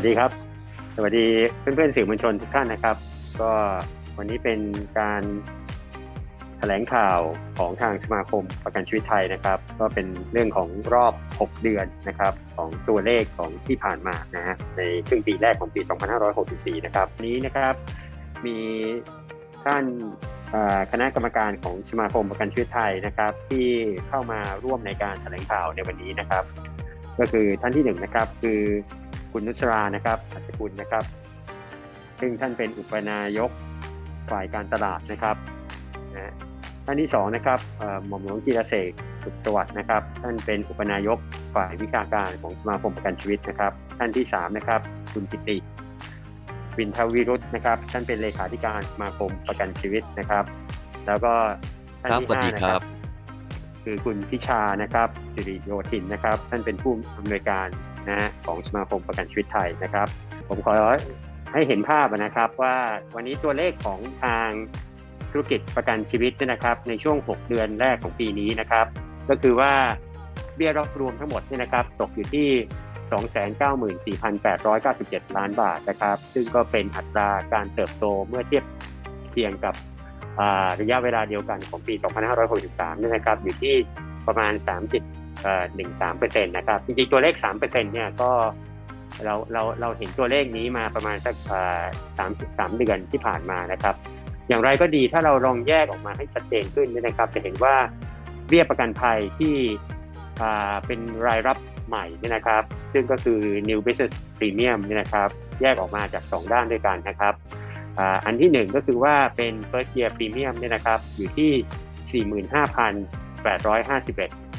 วัสดีครับ สวัสดีเพื่อนๆสื่อมวลชนทุกท่านนะครับ ก็วันนี้เป็นการแถลงข่าวของทางสมาคมประกันชีวิตไทยนะครับ ก็เป็นเรื่องของรอบ 6 เดือนนะครับของตัวเลขของที่ผ่านมานะฮะในครึ่งปีแรกของปี 2564 นะครับนี้นะครับมีท่านคณะกรรมการของสมาคมประกันชีวิตไทยนะครับ ที่เข้ามาร่วมในการแถลงข่าวในวันนี้นะครับ ก็คือท่านที่หนึ่งนะครับคือ คุณนุชรานะครับอัจฉกุลนะครับ ซึ่งท่านเป็นอุปนายกฝ่ายการตลาดนะครับนะฮะท่านที่สองนะครับเอ่อหม่อมหลวงกีรเสกสุขสวัสดิ์นะครับ ท่านเป็นอุปนายกฝ่ายวิชาการของสมาคมประกันชีวิตนะครับ ท่านที่สามนะครับคุณกิติวินทวิรุธนะครับ ท่านเป็นเลขาธิการสมาคมประกันชีวิตนะครับ แล้วก็ท่านครับที่สวัสห้าดีนะคครัรับบคือคุณพิชานะครับสิริโยธินนะครับ ท่านเป็นผู้อำนวยการ นะฮะของสมาคมประกันชีวิตไทยนะครับ ผมขอให้เห็นภาพนะครับว่าวันนี้ตัวเลขของทางธุรกิจประกันชีวิตเนี่ยนะครับ ในช่วง 6 เดือนแรกของปีนี้นะครับ ก็คือว่าเบี้ยรับรวมทั้งหมดเนี่ยนะครับ ตกอยู่ที่294,897 ล้านบาทนะครับ ซึ่งก็เป็นอัตราการเติบโตเมื่อเทียบเทียงกับระยะเวลาเดียวกันของปี 2563เนี่ยนะครับ อยู่ที่ประมาณ 3.13%นต์นะครับจริงๆตัวเลข3%เซ็นต์เนี่ยก็เราเราเราเห็นตัวเลขนี้มาประมาณสักสามสิบสามเดือนที่ผ่านมานะครับ อย่างไรก็ดีถ้าเราลองแยกออกมาให้ชัดเจนขึ้นนะครับ จะเห็นว่าเบี้ยประกันภัยที่เป็นรายรับใหม่นี่นะครับ ซึ่งก็คือ new business premium นี่นะครับ แยกออกมาจาก 2 ด้านด้วยกันนะครับอันที่หนึ่งก็คือว่าเป็น first year premium เนี่ยนะครับ อยู่ที่ 45,851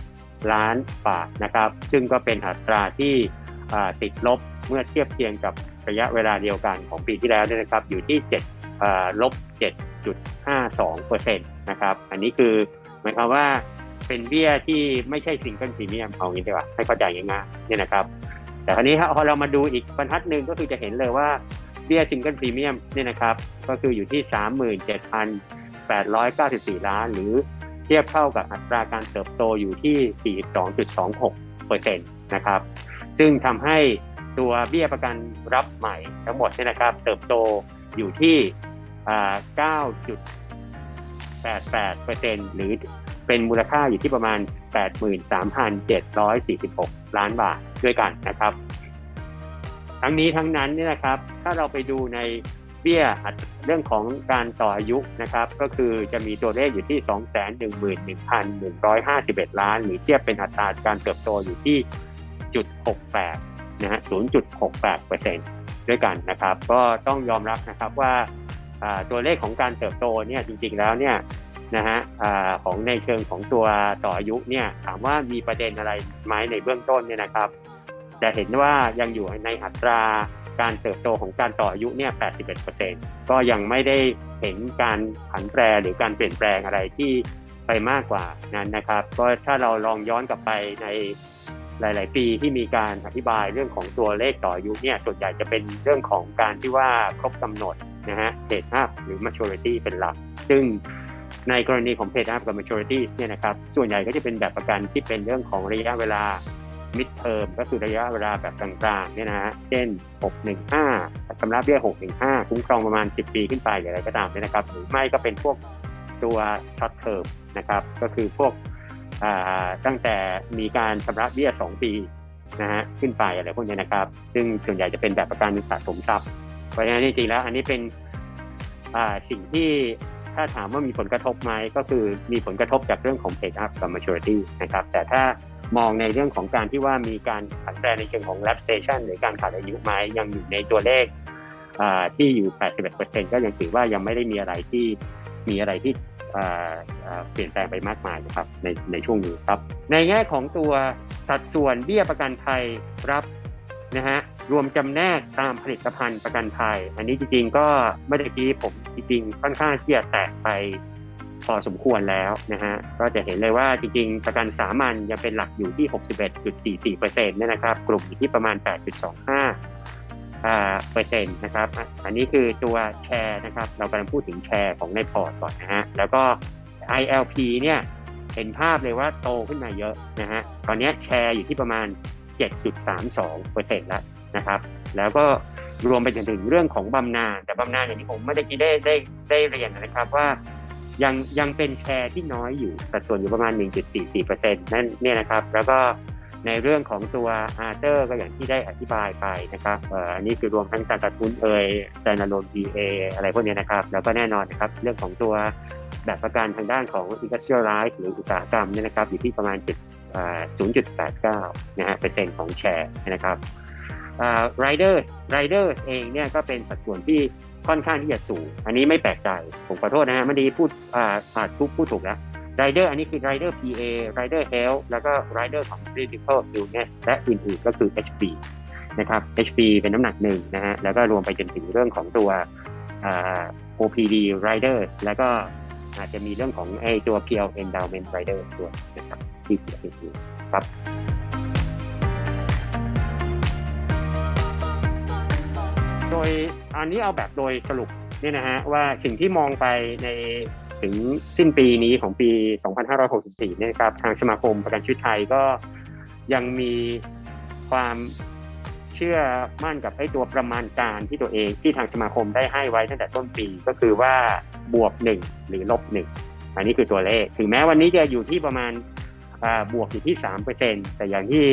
ล้านบาทนะครับ ซึ่งก็เป็นอัตราที่ติดลบเมื่อเทียบเทียงกับระยะเวลาเดียวกันของปีที่แล้วเนี่ยนะครับ อยู่ที่7ลบ7.52เปอร์เซ็นต์นะครับ อันนี้คือหมายความว่าเป็นเบี้ยที่ไม่ใช่ซิงเกิลพรีเมียมเอางี้ดีกว่าให้เข้าใจง่ายๆเนี่ยนะครับ แต่คราวนี้พอเรามาดูอีกบรรทัดหนึ่งก็คือจะเห็นเลยว่าเบี้ยซิงเกิลพรีเมียมเนี่ยนะครับ ก็คืออยู่ที่ 37,894 ล้านหรือ เทียบเท่ากับอัตราการเติบโตอยู่ที่ 42.26เปอร์เซ็นต์นะครับ ซึ่งทำให้ตัวเบี้ยประกันรับใหม่ทั้งหมดเนี่ยนะครับ เติบโตอยู่ที่อ่า9.88%หรือเป็นมูลค่าอยู่ที่ประมาณ 83,746 ล้านบาทด้วยกันนะครับ ทั้งนี้ทั้งนั้นเนี่ยนะครับ ถ้าเราไปดูใน เบี้ยเรื่องของการต่ออายุนะครับ ก็คือจะมีตัวเลขอยู่ที่ 211,151 ล้าน หรือเทียบเป็นอัตราการเติบโตอยู่ที่จุด68นะฮะ0.68เปอร์เซนต์ด้วยกันนะครับ ก็ต้องยอมรับนะครับว่าตัวเลขของการเติบโตเนี่ยจริงๆแล้วเนี่ยนะฮะของในเชิงของตัวต่ออายุเนี่ยถามว่ามีประเด็นอะไรไหมในเบื้องต้นเนี่ยนะครับ จะเห็นว่ายังอยู่ในอัตรา การเติบโตของการต่ออายุเนี่ย 81%ก็ยังไม่ได้เห็นการผันแปรหรือการเปลี่ยนแปลงอะไรที่ไปมากกว่านั้นนะครับ ก็ถ้าเราลองย้อนกลับไปในหลาย ๆ ปีที่มีการอธิบายเรื่องของตัวเลขต่ออายุเนี่ยส่วนใหญ่จะเป็นเรื่องของการที่ว่าครบกำหนดนะฮะ paid up หรือ maturity เป็นหลัก ซึ่งในกรณีของ paid up กับ maturity เนี่ยนะครับส่วนใหญ่ก็จะเป็นแบบประกันที่เป็นเรื่องของระยะเวลา mid term ก็คือระยะเวลาแบบกลางๆเนี่ยนะฮะเช่น 615ชำระเบี้ย 615 คุ้มครองประมาณ 10 ปีขึ้นไปอย่างไรก็ตามเนี่ยนะครับ หรือไม่ก็เป็นพวกตัว short term นะครับก็คือพวกอ่าตั้งแต่มีการชำระเบี้ย 2 ปีนะฮะขึ้นไปอะไรพวกนี้นะครับ ซึ่งส่วนใหญ่จะเป็นแบบประกันสะสมทรัพย์เพราะฉะนั้นจริงๆแล้วอันนี้เป็นอ่าสิ่งที่ถ้าถามว่ามีผลกระทบไหมก็คือมีผลกระทบจากเรื่องของ paid up กับ maturity นะครับแต่ถ้า มองในเรื่องของการที่ว่ามีการผันแปรในเชิงของ lapsation หรือการขาดอายุไหมยังอยู่ในตัวเลขที่อยู่ 81%ก็ยังถือว่ายังไม่ได้มีอะไรที่มีอะไรที่เปลี่ยนแปลงไปมากมายนะครับในในช่วงนี้ครับ ในแง่ของตัวสัดส่วนเบี้ยประกันภัยรับนะฮะรวมจำแนกตามผลิตภัณฑ์ประกันภัย อันนี้จริงๆก็เมื่อกี้ผมจริงๆค่อนข้างที่จะแตกไป อสมควรแล้วนะฮะก็จะเห็นเลยว่าจริงๆ ประกันสามัญยังเป็นหลักอยู่ที่ 61.44เปอร์เซ็นต์เนี่ยนะครับ กลุ่มอยู่ที่ประมาณ 8.25อ่าเปอร์เซ็นต์นะครับ อันนี้คือตัวแชร์นะครับ เรากำลังพูดถึงแชร์ของในพอร์ตก่อนนะฮะแล้วก็ ILP เนี่ยเห็นภาพเลยว่าโตขึ้นมาเยอะนะฮะตอนนี้แชร์อยู่ที่ประมาณ 7.32เปอร์เซ็นต์แล้วนะครับ แล้วก็รวมไปถึงเรื่องของบำนาญแต่บำนาญอย่างที่ผมเมื่อกี้ได้ได้ได้เรียนนะครับว่า ยังยังเป็นแชร์ที่น้อยอยู่สัดส่วนอยู่ประมาณ 1.44%นั่นเนี่ยนะครับ แล้วก็ในเรื่องของตัวอาร์เตอร์ก็อย่างที่ได้อธิบายไปนะครับอันนี้คือรวมทั้งการกระทุนเอย standalone PA อะไรพวกนี้นะครับ แล้วก็แน่นอนนะครับเรื่องของตัวแบบประกันทางด้านของ industrial life หรืออุตสาหกรรมเนี่ยนะครับอยู่ที่ประมาณ0.89นะฮะเปอร์เซ็นต์ของแชร์นะครับไรเดอร์ไรเดอร์เองเนี่ยก็เป็นสัดส่วนที่ ค่อนข้างที่จะสูง อันนี้ไม่แปลกใจ ผมขอโทษนะฮะไม่ดีพูดอ่าอ่าพูดพูดถูกแล้วไรเดอร์อันนี้คือ Rider PA Rider Health แล้วก็ Rider ของ Critical Illness และอื่นๆก็คือ HP นะครับ HP เป็นน้ำหนักหนึ่งนะฮะแล้วก็รวมไปจนถึงเรื่องของตัวอ่า OPD Rider แล้วก็อาจจะมีเรื่องของไอตัว PL Endowment Rider ด้วยนะครับที่เกี่ยวกับนี้ครับ ยอันนี้เอาแบบโดยสรุปเนี่ยนะฮะว่าสิ่งที่มองไปในถึงสิ้นปีนี้ของปี 2564 เนี่ยครับทางสมาคมประกันชีวิตไทยก็ยังมีความเชื่อมั่นกับไอ้ตัวประมาณการที่ตัวเองที่ทางสมาคมได้ให้ไว้ตั้งแต่ต้นปีก็คือว่าบวกหนึ่งหรือลบหนึ่งอันนี้คือตัวเลข ถึงแม้วันนี้จะอยู่ที่ประมาณบวกอยู่ที่สามเปอร์เซ็นแต่อย่างที่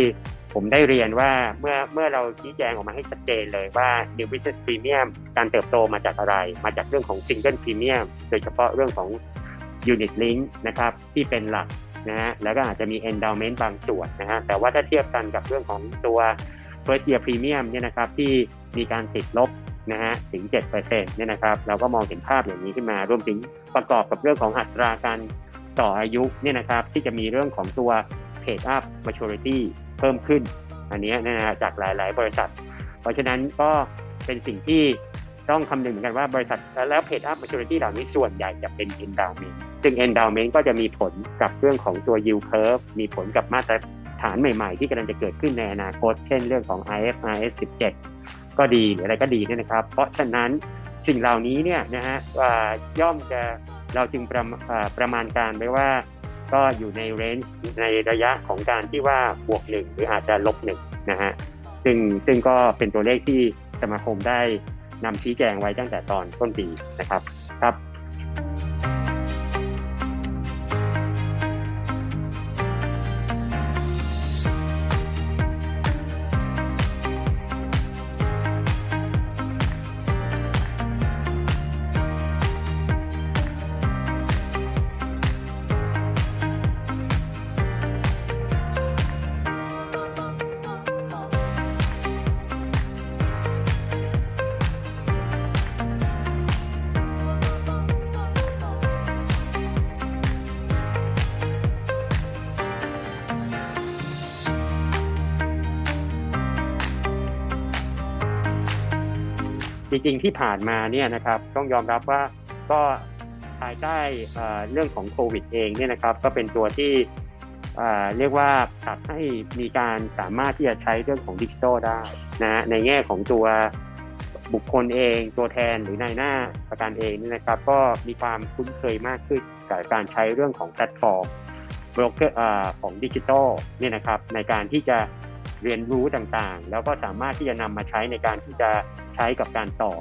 ผมได้เรียนว่าเมื่อเมื่อเราชี้แจงออกมาให้ชัดเจนเลยว่า New Business Premium การเติบโตมาจากอะไร มาจากเรื่องของ Single Premium โดยเฉพาะเรื่องของ Unit Link นะครับที่เป็นหลักนะฮะแล้วก็อาจจะมี Endowment บางส่วนนะฮะแต่ว่าถ้าเทียบกันกับเรื่องของตัว First Year Premium เนี่ยนะครับที่มีการติดลบนะฮะถึง 7%เนี่ยนะครับเราก็มองเห็นภาพอย่างนี้ขึ้นมารวมถึงประกอบกับเรื่องของอัตราการต่ออายุเนี่ยนะครับที่จะมีเรื่องของตัว Paid Up Maturity เพิ่มขึ้น อันนี้นะฮะจากหลาย ๆ บริษัท เพราะฉะนั้นก็เป็นสิ่งที่ต้องคำนึงเหมือนกันว่าบริษัทแล้ว Paid Up Maturity เหล่านี้ส่วนใหญ่จะเป็น Endowment ซึ่ง Endowment ก็จะมีผลกับเรื่องของตัว Yield Curve มีผลกับมาตรฐานใหม่ๆ ที่กำลังจะเกิดขึ้นในอนาคต เช่นเรื่องของ IFRS 17 ก็ดีหรืออะไรก็ดีเนี่ยนะครับ เพราะฉะนั้นสิ่งเหล่านี้เนี่ยนะฮะอ่าย่อมจะเราจึงประมาอ่าประมาณการไว้ว่า ก็อยู่ในเรนจ์ในระยะของการที่ว่าบวกหนึ่งหรืออาจจะลบหนึ่งนะฮะซึ่งซึ่งก็เป็นตัวเลขที่สมาคมได้นำชี้แจงไว้ตั้งแต่ตอนต้นปีนะครับครับ ริงๆที่ผ่านมาเนี่ยนะครับต้องยอมรับว่าก็ภายใต้เรื่องของโควิดเองเนี่ยนะครับก็เป็นตัวที่เรียกว่าผลักให้มีการสามารถที่จะใช้เรื่องของดิจิทัลได้นะในแง่ของตัวบุคคลเองตัวแทนหรือนายหน้าประกันเองนี่นะครับ ก็มีความคุ้นเคยมากขึ้นกับการใช้เรื่องของแพลตฟอร์มโบรกเกอร์ของดิจิทัลเนี่ยนะครับในการที่จะ เรียนรู้ต่างๆ แล้วก็สามารถที่จะนำมาใช้ในการที่จะใช้กับการต่อ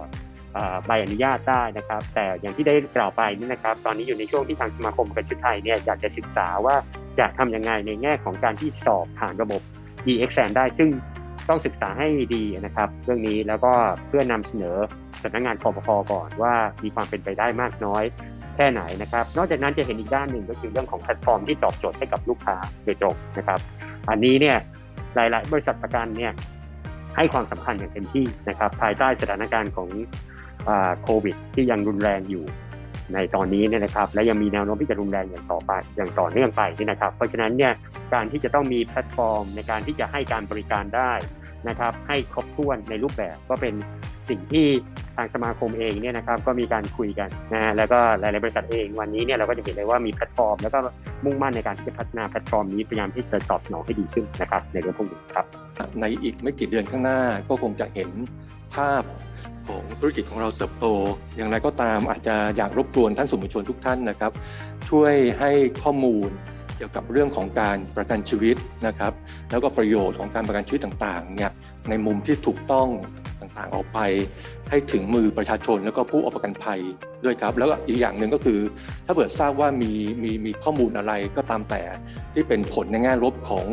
ใบอนุญาตได้นะครับ แต่อย่างที่ได้กล่าวไปนี่นะครับ ตอนนี้อยู่ในช่วงที่ทางสมาคมการชุดไทยเนี่ยอยากจะศึกษาว่าจะทำยังไงในแง่ของการที่สอบผ่านระบบ e-exam ได้ ซึ่งต้องศึกษาให้ดีนะครับ เรื่องนี้แล้วก็เพื่อนำเสนอสำนักงานคอปพก่อนว่ามีความเป็นไปได้มากน้อยแค่ไหนนะครับ นอกจากนั้นจะเห็นอีกด้านหนึ่งก็คือเรื่องของแพลตฟอร์มที่ตอบโจทย์ให้กับลูกค้าโดยตรงนะครับ อันนี้เนี่ย หลาย ๆ บริษัทประกันเนี่ยให้ความสำคัญอย่างเต็มที่นะครับ ภายใต้สถานการณ์ของโควิด ที่ยังรุนแรงอยู่ในตอนนี้เนี่ยนะครับ และยังมีแนวโน้มที่จะรุนแรงอย่างต่อไปอย่างต่อเนื่องไปนี่นะครับ เพราะฉะนั้นเนี่ยการที่จะต้องมีแพลตฟอร์มในการที่จะให้การบริการได้นะครับ ให้ครบถ้วนในรูปแบบก็เป็นสิ่งที่ ทางสมาคมเองเนี่ยนะครับก็มีการคุยกันนะฮะแล้วก็หลายๆบริษัทเองวันนี้เนี่ยเราก็จะเห็นเลยว่ามีแพลตฟอร์ม แล้วก็มุ่งมั่นในการที่จะพัฒนาแพลตฟอร์มนี้พยายามที่จะตอบสนองให้ดีขึ้นนะครับในเรื่องพวกนี้ครับในอีกไม่กี่เดือนข้างหน้าก็คงจะเห็นภาพของธุรกิจของเราเติบโต อย่างไรก็ตามอาจจะอยากรบกวนท่านสื่อมวลชนทุกท่านนะครับ ช่วยให้ข้อมูลเกี่ยวกับเรื่องของการประกันชีวิตนะครับ แล้วก็ประโยชน์ของการประกันชีวิตต่างๆเนี่ยในมุมที่ถูกต้อง ต่างๆ ออกไป ให้ถึงมือประชาชนแล้วก็ผู้เอาประกันภัยด้วยครับ แล้วก็อีกอย่างหนึ่งก็คือ ถ้าเกิดทราบว่ามีมีมีข้อมูลอะไรก็ตามแต่ที่เป็นผลในแง่ลบของ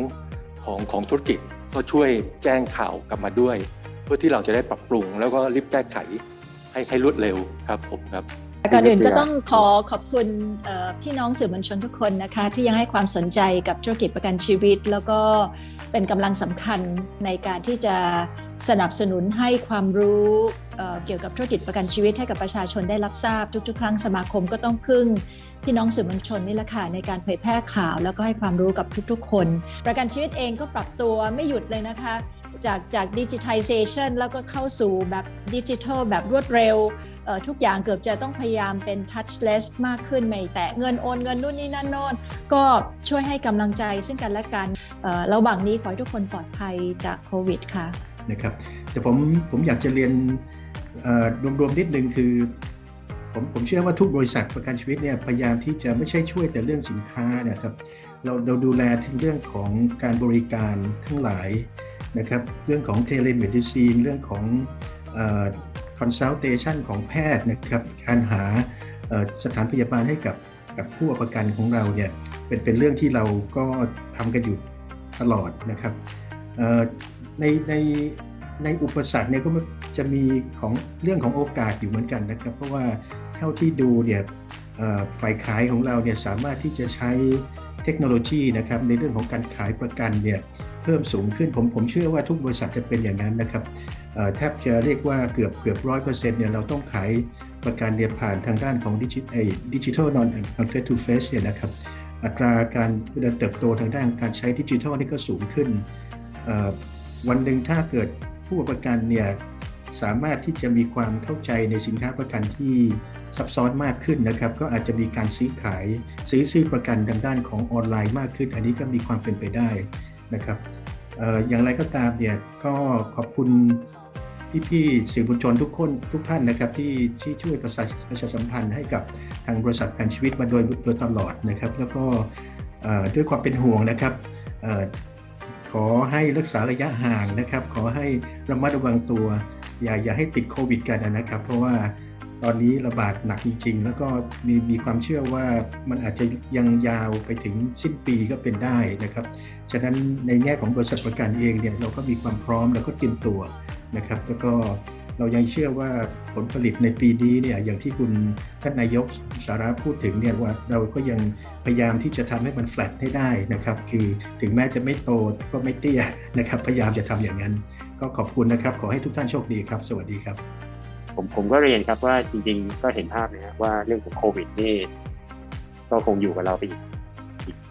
ของของธุรกิจก็ช่วยแจ้งข่าวกลับมาด้วย เพื่อที่เราจะได้ปรับปรุง แล้วก็รีบแก้ไขให้ให้รวดเร็วครับผมครับก่อนอื่นก็ต้องขอขอบคุณเอ่อพี่น้องสื่อมวลชนทุกคนนะคะ ที่ยังให้ความสนใจกับธุรกิจประกันชีวิต แล้วก็เป็นกำลังสำคัญในการที่จะ สนับสนุนให้ความรู้เกี่ยวกับธุรกิจประกันชีวิตให้กับประชาชนได้รับทราบ ทุก ๆ ครั้งสมาคมก็ต้องพึ่งพี่น้องสื่อมวลชนนี่แหละค่ะในการเผยแพร่ข่าวแล้วก็ให้ความรู้กับทุกๆ คน ประกันชีวิตเองก็ปรับตัวไม่หยุดเลยนะคะ จากจากดิจิทัลเซชันแล้วก็เข้าสู่แบบดิจิทัลแบบรวดเร็วทุกอย่างเกือบจะต้องพยายามเป็น touchless มากขึ้นไม่แต่เงินโอนเงินนู่นนี่นั่นโน่นก็ช่วยให้กำลังใจซึ่งกันและกันเระหว่างนี้ขอให้ทุกคนปลอดภัยจากโควิดค่ะ นะครับ แต่ผมผมอยากจะเรียนรวมๆนิดนึงคือผมผมเชื่อว่าทุกบริษัทประกันชีวิตเนี่ยพยายามที่จะไม่ใช่ช่วยแต่เรื่องสินค้านะครับ เราเราดูแลถึงเรื่องของการบริการทั้งหลายนะครับ เรื่องของเทเลเมดิซีนเรื่องของคอนซัลเทชันของแพทย์นะครับ การหาสถานพยาบาลให้กับกับผู้ประกันของเราเนี่ยเป็นเป็นเรื่องที่เราก็ทำกันอยู่ตลอดนะครับ ในในในอุปสรรคเนี่ยก็จะมีของเรื่องของโอกาสอยู่เหมือนกันนะครับ เพราะว่าเท่าที่ดูเนี่ยฝ่ายขายของเราเนี่ยสามารถที่จะใช้เทคโนโลยีนะครับในเรื่องของการขายประกันเนี่ยเพิ่มสูงขึ้นผมผมเชื่อว่าทุกบริษัทจะเป็นอย่างนั้นนะครับแทบจะเรียกว่าเกือบเกือบร้อยเปอร์เซ็นต์เนี่ยเราต้องขายประกันเนี่ยผ่านทางด้านของดิจิทัลดิจิทัลนอนอันเฟสทูเฟสเนี่ยนะครับอัตราการเติบโตทางด้านการใช้ดิจิทัลนี่ก็สูงขึ้น วันหนึ่งถ้าเกิดผู้ประกันเนี่ยสามารถที่จะมีความเข้าใจในสินค้าประกันที่ซับซ้อนมากขึ้นนะครับ ก็อาจจะมีการซื้อขายซื้อซื้อประกันทางด้านของออนไลน์มากขึ้น อันนี้ก็มีความเป็นไปได้นะครับอออย่างไรก็ตามเนี่ยก็ขอบคุณพี่ๆสื่อมวลชนทุกคนทุกท่านนะครับที่ที่ช่วยประชาประชาสัมพันธ์ให้กับทางบริษัทประกันชีวิตมาโดยโดยตลอดนะครับ แล้วก็ด้วยความเป็นห่วงนะครับ ขอให้รักษาระยะห่างนะครับ ขอให้ระมัดระวังตัว อย่าอย่าให้ติดโควิดกันนะครับ เพราะว่าตอนนี้ระบาดหนักจริง ๆ แล้วก็มีมีความเชื่อว่ามันอาจจะยังยาวไปถึงสิ้นปีก็เป็นได้นะครับ ฉะนั้นในแง่ของบริษัทประกันเองเนี่ยเราก็มีความพร้อมแล้วก็เตรียมตัวนะครับ แล้วก็ เรายังเชื่อว่าผลผลิตในปีนี้เนี่ยอย่างที่คุณท่านนายกสาระพูดถึงเนี่ยว่าเราก็ยังพยายามที่จะทำให้มันแฟลตให้ได้นะครับคือถึงแม้จะไม่โตก็ไม่เตี้ยนะครับพยายามจะทำอย่างนั้น ก็ขอบคุณนะครับ ขอให้ทุกท่านโชคดีครับ สวัสดีครับผมผมก็เรียนครับว่าจริงๆ ก็เห็นภาพนะฮะว่าเรื่องของโควิดนี่ก็คงอยู่กับเราไปอีก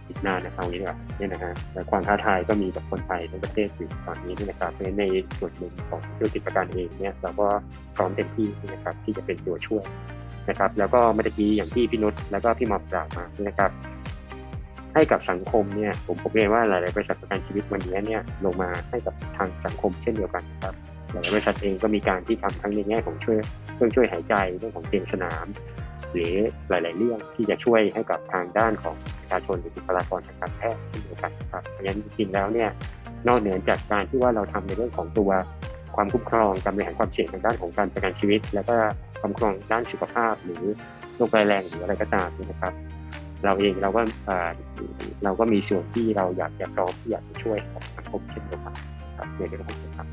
อีกนานนะครับเอางี้ดีกว่าเนี่ยนะฮะแต่ความท้าทายก็มีกับคนไทยทั้งประเทศอยู่ตอนนี้นี่นะครับเพราะฉะนั้นในส่วนหนึ่งของธุรกิจประกันเองเนี่ยเราก็พร้อมเต็มที่นะครับที่จะเป็นตัวช่วยนะครับ แล้วก็เมื่อกี้อย่างที่พี่นุชแล้วก็พี่หมอบกล่าวมานะครับ ให้กับสังคมเนี่ยผมผมเรียนว่าหลายๆบริษัทประกันชีวิตวันนี้เนี่ยลงมาให้กับทางสังคมเช่นเดียวกันครับหลายบริษัทเองก็มีการที่ทำทั้งในแง่ของช่วยเครื่องช่วยหายใจเรื่องของเตียงสนาม หรือหลาย ๆ เรื่องที่จะช่วยให้กับทางด้านของ ประชาชนหรือบุคลากรทางการแพทย์เช่นเดียวกันครับเพราะฉะนั้นจริงแล้วเนี่ยนอกเหนือจากการที่ว่าเราทำในเรื่องของตัวความคุ้มครองการบริหารความเสี่ยงทางด้านของการประกันชีวิต แล้วก็ความคุ้มครองด้านสุขภาพ หรือโรคร้ายแรงหรืออะไรก็ตามนี่นะครับ เราเองเราก็เราก็มีส่วนที่เราอยากจะพร้อมที่อยากจะช่วยสังคมเช่นเดียวกันครับในเรื่องของครับ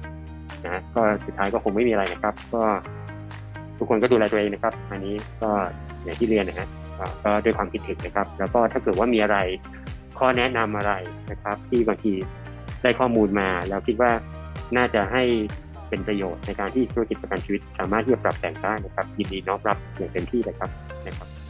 นะก็สุดท้ายก็คงไม่มีอะไรนะครับ ก็ทุกคนก็ดูแลตัวเองนะครับ อันนี้ก็อย่างที่เรียนนะฮะ ก็ด้วยความคิดถึงนะครับ แล้วก็ถ้าเกิดว่ามีอะไรข้อแนะนำอะไรนะครับ ที่บางทีได้ข้อมูลมา แล้วคิดว่าน่าจะให้เป็นประโยชน์ในการที่ธุรกิจประกันชีวิต สามารถที่จะปรับแต่งได้นะครับยินดีน้อมรับอย่างเต็มที่เลยครับนะครับ